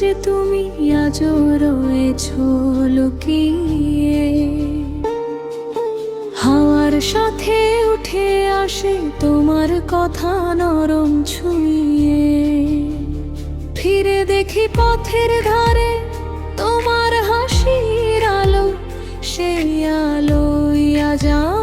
যে তুমি আজও রয়েছ লুকিয়ে। হাওয়ার সাথে উঠে আসে তোমার কথা নরম ছুঁয়ে। ফিরে দেখি পথের ধারে তোমার হাসির আলো, সেই আলো জামা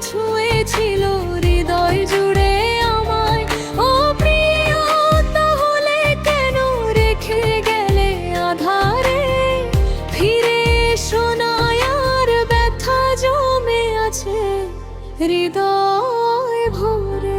ছুঁয়েছিল হৃদয় জুড়ে আমায়। ও প্রিয়, তাহলে কেন রেখে গেলে আধারে? ফিরে শোনায় আর ব্যথা জমে আছে। হৃদয় ভরে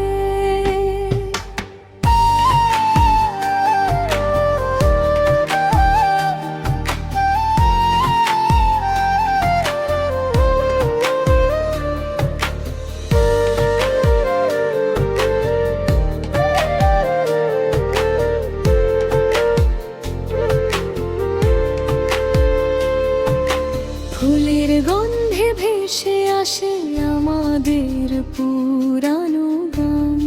আসে আমাদের পুরানো গান।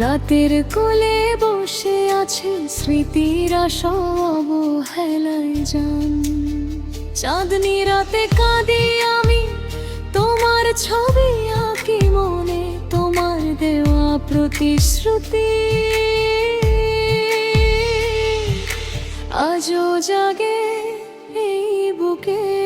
রাতের কোলে বসে আছে স্মৃতিরা সব হেলায় যান। চাঁদনি রাতে কাঁদি আমি, তোমার ছবি আঁকি মনে, তোমার দেওয়া প্রতিশ্রুতি। আজও জাগে এই বুকে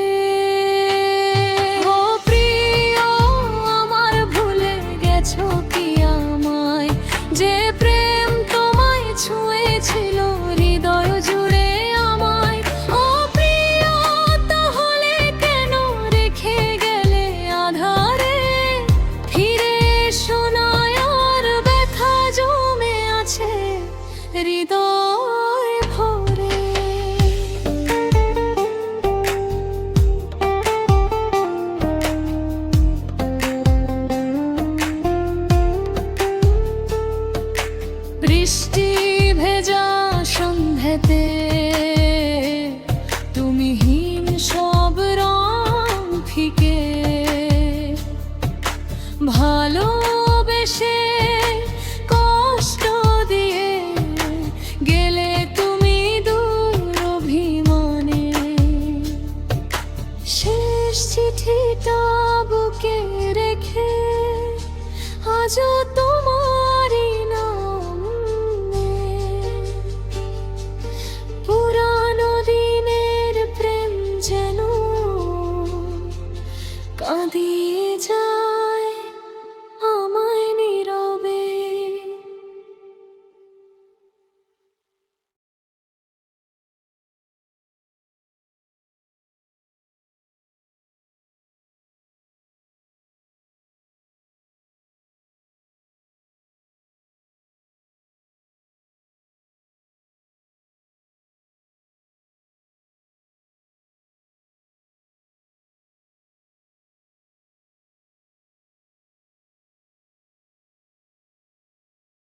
হৃদয় চিঠিটা বুকে রেখে আজও তোমারই নাম। পুরানো দিনের প্রেম যেন কাঁদিয়ে